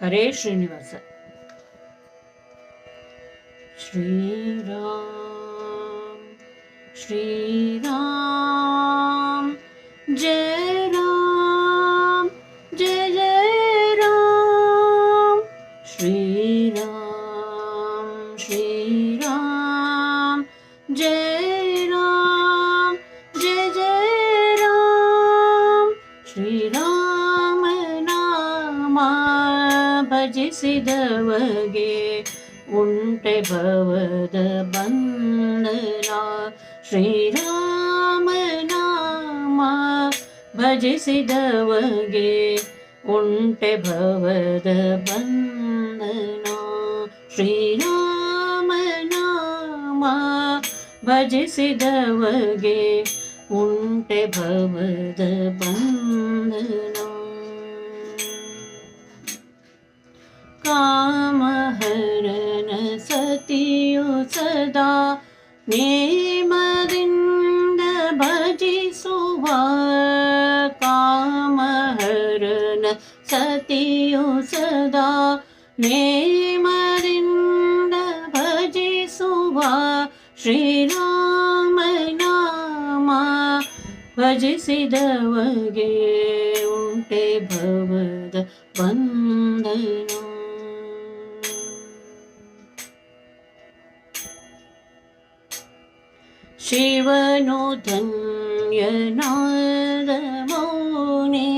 హరే శ్రీనివాస శ్రీరామ్ శ్రీరామ్ జయ రామ్ జయ జయ రామ్ శ్రీరామ్ శ్రీరామ్ జయ రామ్ జయ జయ రామ్ శ్రీరామ నామా ಭಜಿಸಿದವಗೆ ಉಂಟೆ ಭವದ ಬಂಧನ ಶ್ರೀರಾಮನಾಮ ಭಜಿಸಿದವಗೆ ಉಂಟೆ ಭವದ ಬಂಧನ ಶ್ರೀರಾಮನಾಮ ಭಜಿಸಿದವಗೆ ಉಂಟೆ ಭವದ ಬಂಧನ ನೇಮದಿಂದ ಭಜಿಸುವ ಕಾಮಹರನ ಸತಿಯು ಸದಾ ನೇಮದಿಂದ ಭಜಿಸುವ ಶ್ರೀರಾಮ ನಾಮ ಭಜಿಸಿದವಗೆ ಉಂಟೆ ಭವದ ಬಂಧನ ಶಿವನು ಧನ್ಯನಾದ ಮೌನೆ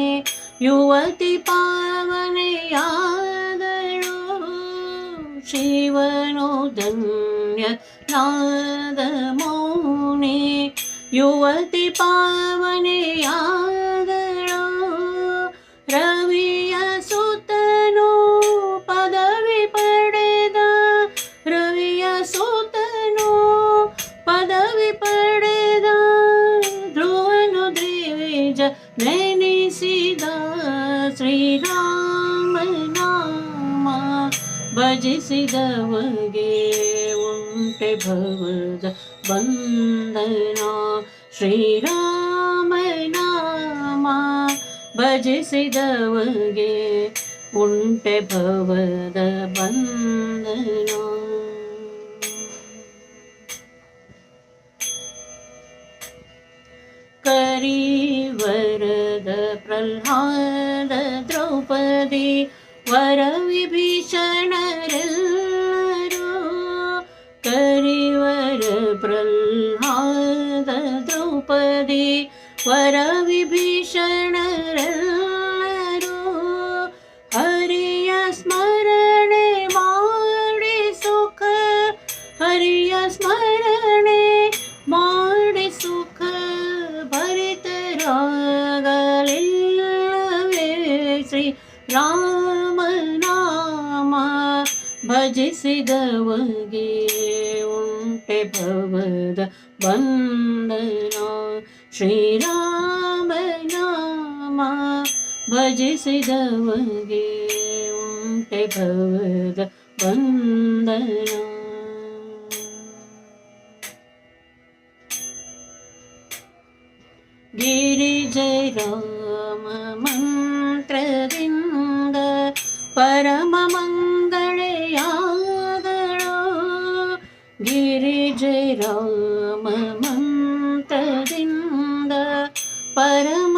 ಯುವತಿ ಪಾವನೆಯಾದಳು ಶಿವನು ಧನ್ಯನಾದ ಮೌನೆ ಯುವತಿ ಪಾವನೆಯಾದಳು ಭಜಿಸಿದವಗೆ ಉಂಟೆ ಭವದ ಬಂಧನ ಶ್ರೀರಾಮ ನಾಮ ಭಜಿಸಿದವಗೆ ಉಂಟೆ ಭವದ ಬಂಧನ ಕರಿವರದ ಪ್ರಹ್ಲಾದ ದ್ರೌಪದಿ ವರ ವಿಭೀಷಣರೆಲ್ಲರೂ ಹರಿಯ ಸ್ಮರಣೆ ಮಾಡಿ ಸುಖ ಹರಿಯ ಸ್ಮರಣೆ ಮಾಡಿ ಸುಖ ಭರಿತರಾಗಲಿಲ್ಲವೇ ಶ್ರೀ ರಾಮ ನಾಮ ಭಜಿಸಿದವಗೆ ಉಂಟೆ ಭವದ ಬಂಧನ ಶ್ರೀರಾಮ ನಾಮ ಭಜಿಸಿದವಗೆ ಉಂಟೆ ಭವದ ಬಂಧನ ಗಿರಿಜಯ ರಾಮ ಮಂತ್ರದಿಂದ ಪರಮ ಮಂಗಳೆಯಾದಳು ಗಿರಿಜಯ ರಾಮ ಮಂತ್ರದಿಂದ ಪರಮ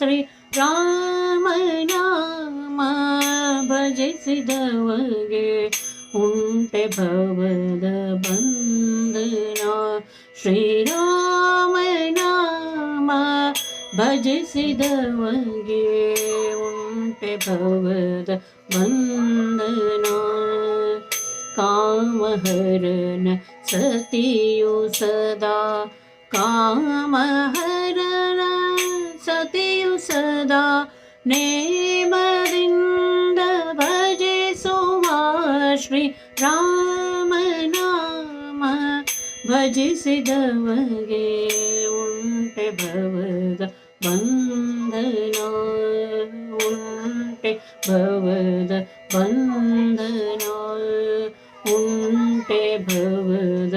श्री राम नाम भजसिदवगे उण्टे भवद बन्दना श्रीराम नाम भजसिदवगे उण्टे भवद बन्दना कामर् सू सदा। कामहर देव सदा ने मन्द भजे सोम श्री रामनाम भजसि दवगे उन् पे भवद वन्दना उपे भवद वन्दना उपे भवद